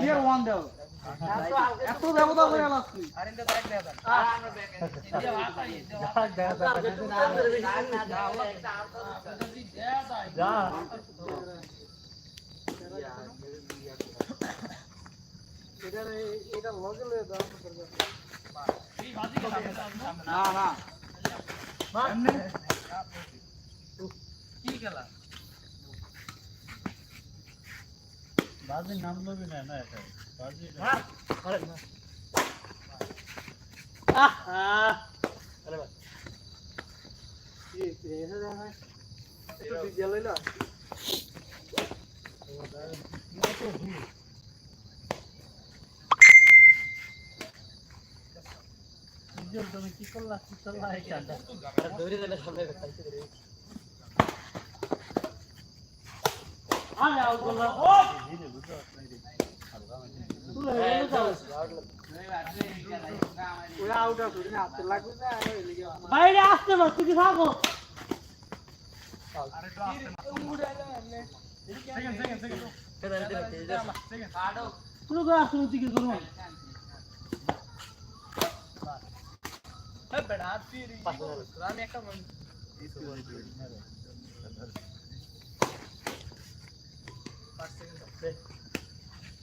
ইয়ার one দাও এত দেবতা করে লাগছি না না বাজির নাম লবি না না এটা বাজির ইজ্জত তুমি কি করলা কি করলা এটা আরে আউট করলা ও ধীরে বুঝো নাই রে তুলে হেলে যাও ওই আউট আউট করে হাতে লাগবে না এই লিগে বাইরে আসতে না তুই থাকো শুরু করে আসতে তুই কি করব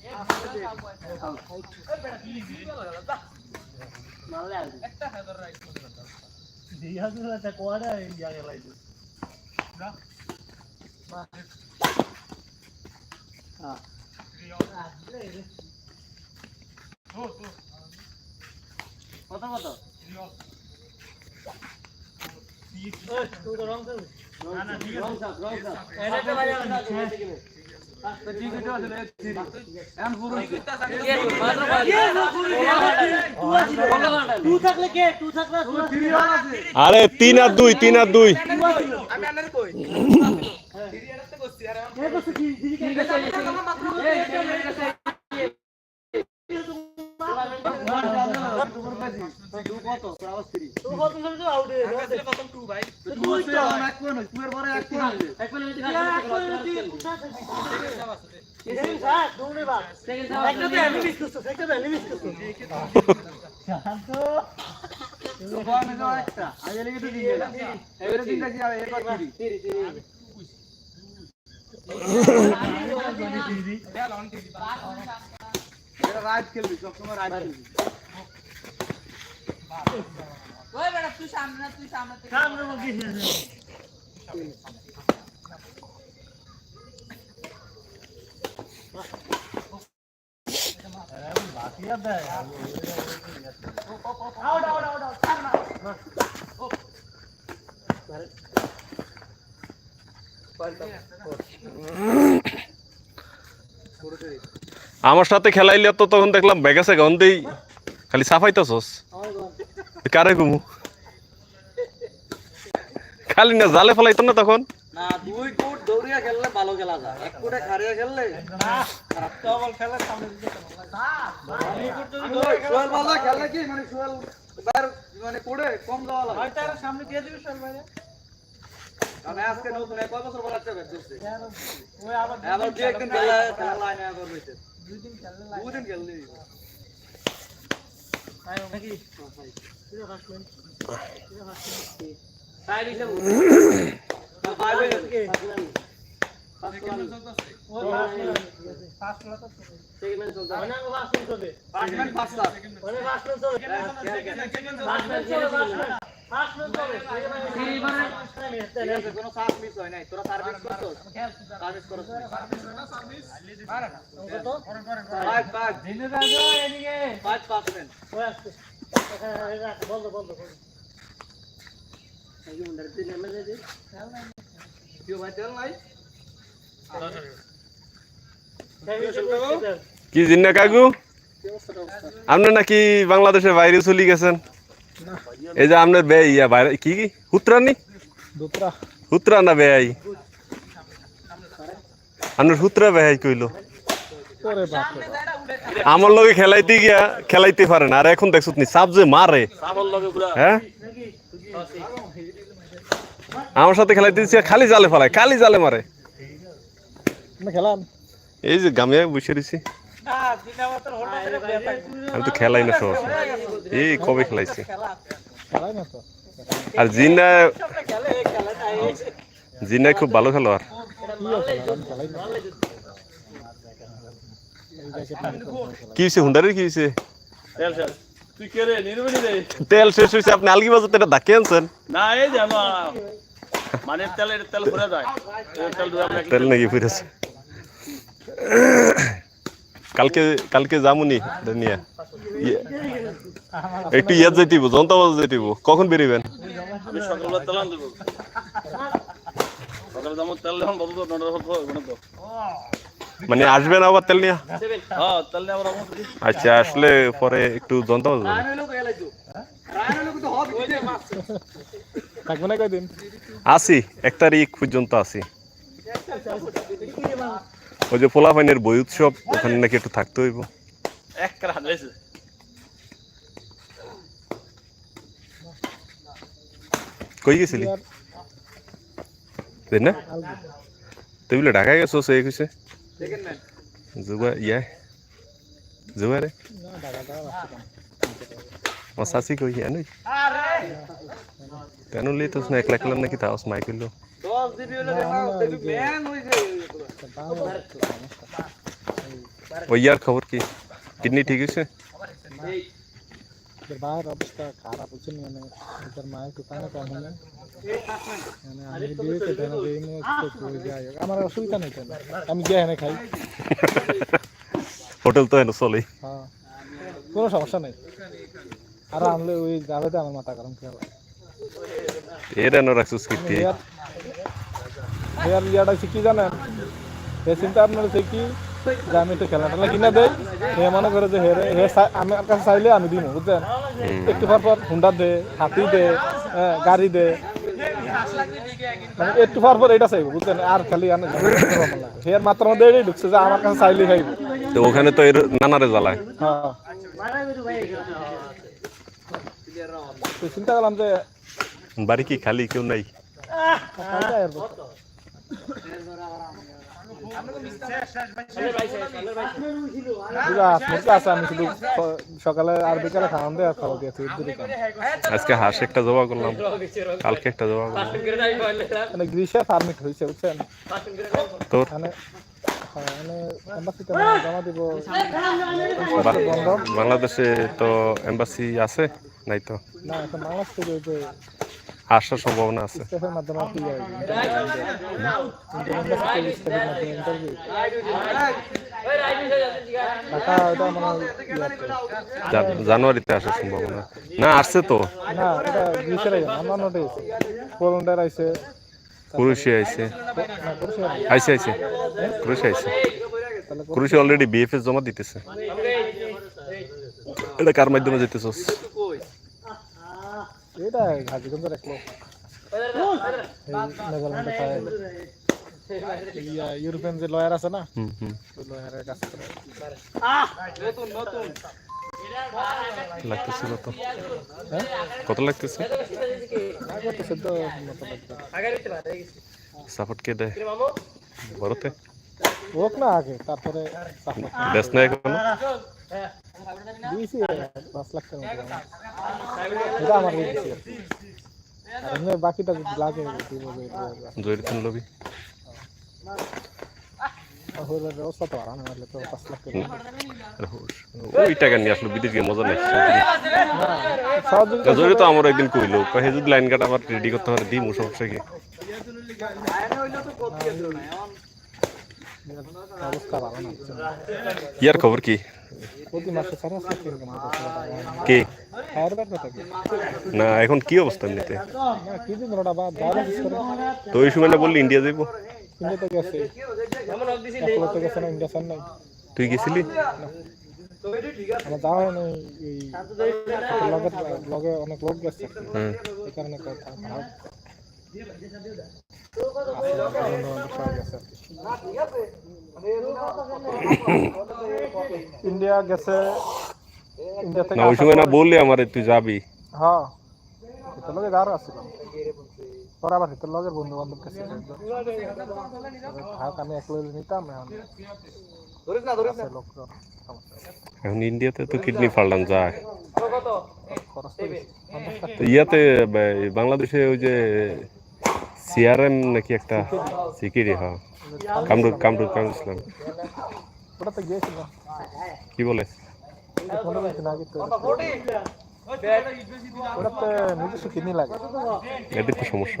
হয় হয় হয় ইয়া কত কত তুই তো রং রং রং আরে তিন আর দুই তিন আর দুই। কইছে কি দিদি কে কত আওয়াজ থ্রি তুই কত সময় তো আউট হয়ে তুই তো এক কোন তুই এর পরে এক কোন এক কোন এই স্যার দৌড়ে বা একটা তো এমনি মিস করছ একটা তো এমনি মিস করছ শান্ত ওখানে যাও একটা আগে লেগে তো দিয়ে না এবারে তিনটা কি হবে একবার থ্রি এটা রাইট খেলবি সবসময় রাইট খেলবি ওই বেটা তুই সামনে তুই সামনে সামনে মুখে আউট আউট আউট আমার সাথে খেলাইলে তো তখন দেখলাম বেগাছে গন্ধেই খালি সাফাইতেছস। কারে ঘুমু? খালি না জালে ফেলাইতো না তখন? না দুই কোট দৌড়িয়া খেললে ভালো খেলা যায়। এক কোটে খারিয়া খেললে খারাপ তো বল খেলে সামনে দিকে সোহেল ভালো খেলে কি? মানে মানে কোড়ে কম যাওয়া লাগে। তার সামনে দিয়ে দিবি সর ভাই আমি আজকে নতুন এক বছর বলা চেষ্টা করতেছি ওই আবার আবার দুই একদিন খেলা খেলা লাইনে আবার হইছে দুই দিন খেললে দুই দিন খেললি। নাকি? ওই মানে মানে কোনো সার্ভ হয় নাই তোরা সার্ভিস করছস সার্ভিস করছস ফাইভ ফাইভ দিনে যাও এদিকে ফাইভ পার্সেন্ট ওই আসছে বন্ধ বন্ধ বন্ধ কেউ ভাই তেল নাই কি জিন্না কাকু? আপনি নাকি বাংলাদেশের বাইরে চলে গেছেন? এই যে আপনার বে ইয়া বাইরে কি কি? হুত্রানি হুত্রা না বেয়াই আপনার হুত্রা বেহাই কইলো। আমার লগে খেলাইতে গিয়া খেলাইতে পারে না। আর এখন দেখছ নি সাপ যে মারে। হ্যাঁ? আমার সাথে খেলাইতে দিচ্ছে খালি জালে ফেলায় খালি জালে মারে। এই যে গামিয়া বসে রয়েছি। আমি তো খেলাই না সব এই কবে খেলাইছি? খেলাই না তো। আর জিনা জিনা খুব ভালো খেলোয়াড়। কি হয়েছে হুন্ডারের কি হয়েছে তেল শেষ। হয়েছে আপনি আলগি বাজাতে এটা ডাকে আনছেন। না এই যে মানে তেল এর তেল ভরে যায়। তেল নাকি ফিরেছে কালকে কালকে যামুনি নিয়ে ইয়ে- একটু ইয়াত যাইতিব জনতাবাজ যাইতিব কখন বেরিবেন আমি সকালবেলা তেল আন দেবো সকালে তেল মানে আসবেন আবার তেল নিয়ে? হ্যাঁ আচ্ছা আসলে পরে একটু কয়দিন? আসি এক তারিখ পর্যন্ত আসি। ওই যে পোলাপাইনের বই উৎসব ওখানে নাকি একটু থাকতে হইব। কই গেছিলি? না। তুই বলে ঢাকায় গেছো সে কইছে জুবা ইয়া জুবা রে না টাকা টাকা আমার শাসি কেন লিতোস না একলা একলা নাকি তাও স্মাই করল 10 দিবি ইয়ার খবর কি কিডনি ঠিক বাইরের অবস্থা খারাপ হচ্ছে মানে মায়ের দোকানে কম হলে মানে আমি বিয়েতে দেন। আমার অসুবিধা নেই কেন আমি গিয়ে এনে খাই। হোটেল তো এনে চলেই। হ্যাঁ। কোনো সমস্যা নেই। আর আনলে ওই যাবে আমার মাথা গরম খেলা এর এনে রাখছিস কীর্তি ইয়াটা কি জানেন? সে চিন্তা আপনার কি? আমি একটু খেলা টেলা কিনা দেয় হে মনে করে যে হে চাই- আমার কাছে চাইলে আমি দিই বুঝছেন একটু পর পর হুন্ডা দে হাতি দে হ্যাঁ, গাড়ি দে মানে একটু পর পর এটা চাইব বুঝছেন আর খালি হেয়ার মাত্র মধ্যে এটাই ঢুকছে যে আমার কাছে চাইলে খাইব তো ওখানে তো এর নানারে জ্বালায় হ্যাঁ চিন্তা করলাম যে বাড়ি কি খালি কেউ নাই সকালে আর বিকালে খাওয়ান দেয় আর খাওয়া দিয়েছি আজকে হাঁস একটা জবা করলাম। কালকে একটা জবা করলাম। মানে গ্রীষ্মে পারমিট হয়েছে বুঝছেন? তোর? মানে মানে মানে জমা দিব। বা- বাংলাদেশে তো এম্বাসি আছে নাই তো? না এখন বাংলাদেশ আসার সম্ভাবনা আছে। জানুয়ারিতে আসার সম্ভাবনা না আসছে তো। না আইছে আইছে আইছে না আইছে। ক্রুশিয়া অলরেডি বিএফএস জমা দিতেছে। এটা কার মাধ্যমে যেতেছস? এটা খায় ইয়া, ইউরোপিয়ান যে লয়ার আছে না হুম হুম। লয়ারের কাজ করে নতুন নতুন লাগতেছে কত হ্যাঁ? কত লাগতেছে? সাপোর্ট কে দেয়? ভারতে হোক না আগে তারপরে দেশ না এখনও? দিয়েছি পাঁচ লাখ টাকা আমার। এটা এমনি বাকিটা লাগে জয়ের লবি ওই টাকা নিয়ে আসলো বিদেশ গিয়ে মজা নাই। জয়ের তো আমার একদিন কইলো যদি লাইন কাট আবার রেডি করতে পারে দিই সমস্যা কি? রায়ন হইলো তো কত গেছিল না এখন অবস্থা ভালো না বুঝছেন? ইয়ার খবর কি প্রতি মাসে চার পাঁচ লাখ টাকা মতো টাকা কে খায়ের ব্যাপার থাকে না এখন কি অবস্থা এমনিতে না কি দিন ওটা বাদ ডায়ালিসিস করে তো ওই সময় না বললি ইন্ডিয়া যাইবো ইন্ডিয়াতে গেছে একলো তো গেছে না ইন্ডিয়া নাই তুই গেছিলি আমার যাওয়া হয় না এই লগের লগে অনেক লোক গেছে হুম এই কারণে কথা ভাব ইন্ডিয়া গেছে। ইন্ডিয়া থেকে না ওই সময় না বললি আমারে তুই যাবি। হ্যাঁ। ভিতর লগে যাওয়ার আছিল আবার ভিতর লগের বন্ধু বান্ধব গেছে থাক আমি একলাই নিতাম এখন ধরিস না ধরিস না। আছে লোকজন সমস্যা এখন ইন্ডিয়াতে তো কিডনি ফাল্টান যায়। ইয়াতে বাংলাদেশে ওই যে সিআরএম নাকি একটা সিকিরি হ্যাঁ। কামরুল কামরুল কামরুল ইসলাম। কি বলে? এদের তো সমস্যা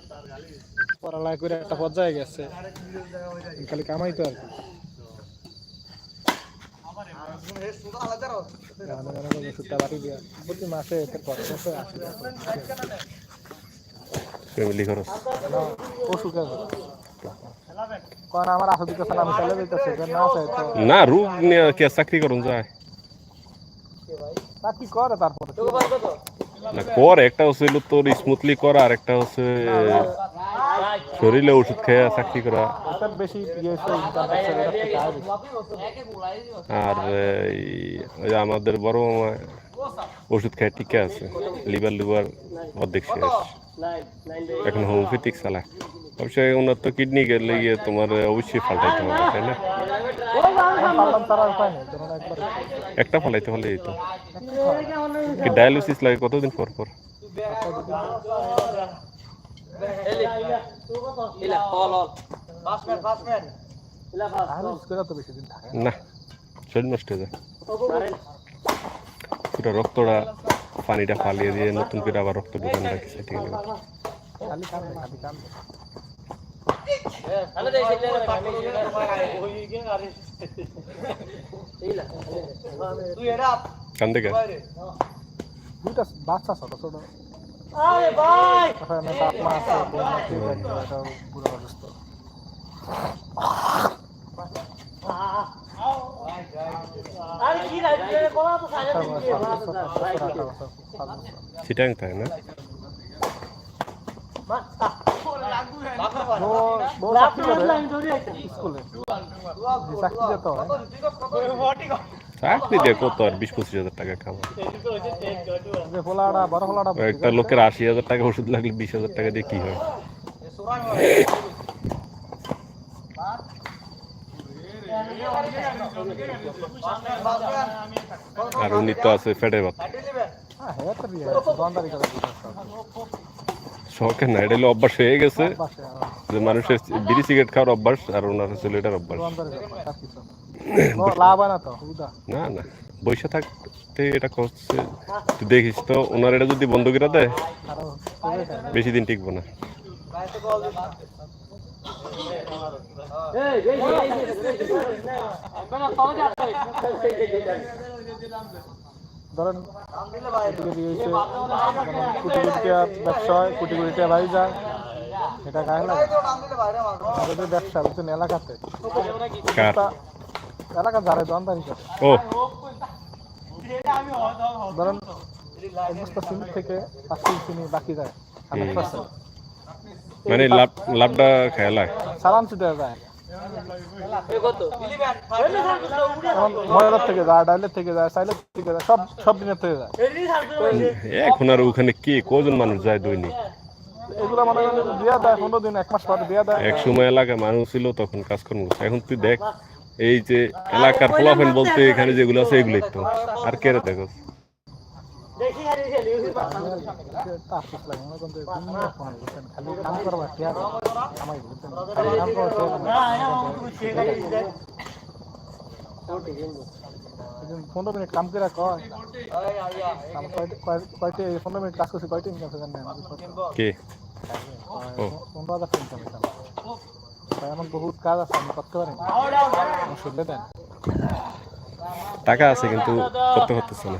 পড়ালেখা করে একটা পর্যায়ে গেছে। খালি কামাই তো আর কি। না, রোগ নিয়ে চাকরি করুন যায়। কি করে তারপরে না কর একটা হচ্ছে তোর স্মুথলি করা আর একটা হচ্ছে শরীরে ওষুধ খেয়ে চাকরি করা। ইয়ে আর এই ওই আমাদের বড় মামা ওষুধ খায় টিকে আছে লিভার লিভার অর্ধেক শেষ। এখন হোমিওপ্যাথিক চালায় অবশ্যই ওনার তো কিডনি গেলে গিয়ে তোমার অবশ্যই ফাল্টাইতে হবে তাই না? একটা ফালাইতে হলে এই তো ডায়ালিসিস লাগে কতদিন পর পর? না। শরীর নষ্ট হয়ে যায় পুরো রক্তটা পানিটা ফালিয়ে দিয়ে নতুন করে আবার রক্ত ঢুকান রাখছে ঠিক আছে কান্দে খালি কান্দে তাহলে দেখ তুই এটা কান্দে গে দুইটা বাচ্চা ছোট ছোট আরে ভাই। ওখানে বাপ মা আছে বোন আছে এটা পুরো অবস্থা আরে কি রাখবে বলা তো সাজা চিটাং থাকে না? স্কুলে। চাকরি যেত চাকরি দিয়ে কত আর বিশ পঁচিশ হাজার টাকা খাব যে ফোলাটা বড় ফোলাটা একটা লোকের আশি হাজার টাকা ওষুধ লাগলে বিশ হাজার টাকা দিয়ে কি হয় আর উনি তো আছে ফেটে ভাত শখের না এটা হলো অভ্যাস হয়ে গেছে যে মানুষের বিড়ি সিগারেট খাওয়ার অভ্যাস আর ওনার হচ্ছে এটার অভ্যাস না। ও, লাভ হয় না তো সুবিধা না না বসে থাকতে এটা করছে তুই দেখিস তো ওনার এটা যদি বন্ধ করে দেয়। বেশি দিন টিকবো না ধরেন কোটি কোটি টাকা ব্যবসা হয় কোটি কোটি টাকা বাড়ি যায় এটা গায়ে লাগে। আমাদের ব্যবসা বুঝছেন এলাকাতে। এলাকা যারা দোকানদারি করে। ধরেন বস্তা সিমেন্ট থেকে পাঁচ কেজি চিনি বাকি যায় মানে লাভ লাভটা খেয়াল সালান ছুটে যায়। থেকে যায় ডাইলের থেকে যায় সাইলের থেকে যায় সব সব দিনের থেকে যায়। এখন আর ওখানে কে কজন মানুষ যায় দৈনিক? এগুলো মনে দিয়া দেয় পনেরো দিন এক মাস পরে দিয়া দেয়। এক সময় এলাকায় মানুষ ছিল তখন কাজকর্ম করছে। এখন তুই দেখ এই যে এলাকার ফলাফল বলতে এখানে যেগুলো আছে এগুলোই তো। আর কে রে দেখো? তাফিস লাগে মনে করেন যে দুনিয়া ফোন বুঝছেন খালি কাম করবা ঠিক আছে আমায় বুঝছেন খালি কাম করবা ঠিক আছে পনেরো মিনিট কাম করে কয় কাম কয়টা- কয়- কয়টা পনেরো মিনিট কাজ করছি কয়টা ইনকাম জানেন কে পনেরো হাজার টাকা ইনকাম হইতাম তাই এমন বহুত কাজ আছে আমি করতে পারি না আমার শুনলে দেন টাকা আছে কিন্তু করতে পারতেছে না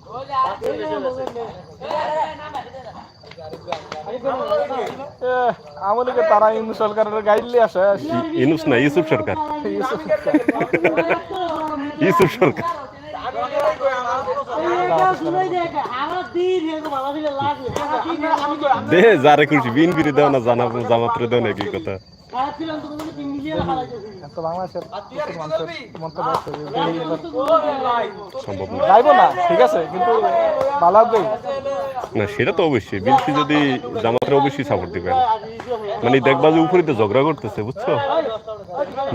আওয়ামী লীগের তারা ইন্দু সরকারের গাইড লিয়ে আসে ই- ইনুস না ইউসুফ সরকার ইউসুফ সরকার দে যারে খুশি বিন বিরি দেও না জানা জামাত্রে দেও নাকি কথা এত বাংলাদেশের মন্তব্য আছে সম্ভব না। গাইবো না ঠিক আছে কিন্তু না সেটা তো অবশ্যই। বিলসি যদি জামাতের অবশ্যই সাপোর্ট দিবেন মানে দেখবা যে উপরে তো ঝগড়া করতেছে বুঝছ?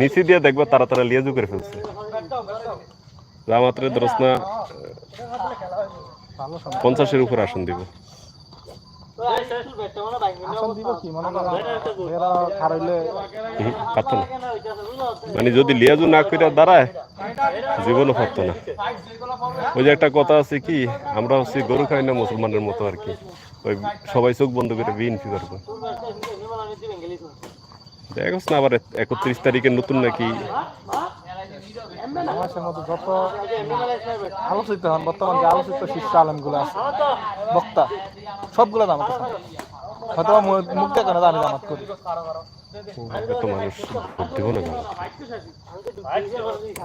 নিচে দিয়ে দেখবা তারা তারা লিয়াজু করে ফেলছে। জামাতের দরস না ভালো সম্ভব পঞ্চাশের উপর আসন দিব। মনে মানে যদি লিয়াজু না করে দাঁড়ায় জীবনও পারতো না। ওই যে একটা কথা আছে কি আমরা হচ্ছে গরু খাই না মুসলমানের মতো আর কি। ওই সবাই চোখ বন্ধ করে বিএনপি করব। দেখোস না আবার একত্রিশ তারিখে নতুন নাকি বাংলাদেশের মধ্যে যত আলোচিত হন বর্তমান যে আলোচিত শীর্ষ আলমগুলো আছে বক্তা সবগুলো জামাত আছে হয়তো মুখ দেখে না আমি জামাত করি?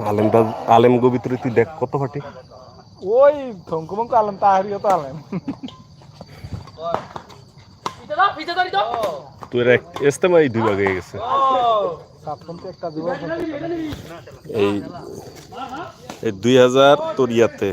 আলেমটা আলেম গোবিত্র তুই দেখ কত ফাটি ওই থঙ্কু মঙ্কু আলম তাহারিও তো আলেম। তুই দুই ভাগে হয়ে গেছে। এই দুই হাজার তোর ইয়াতে।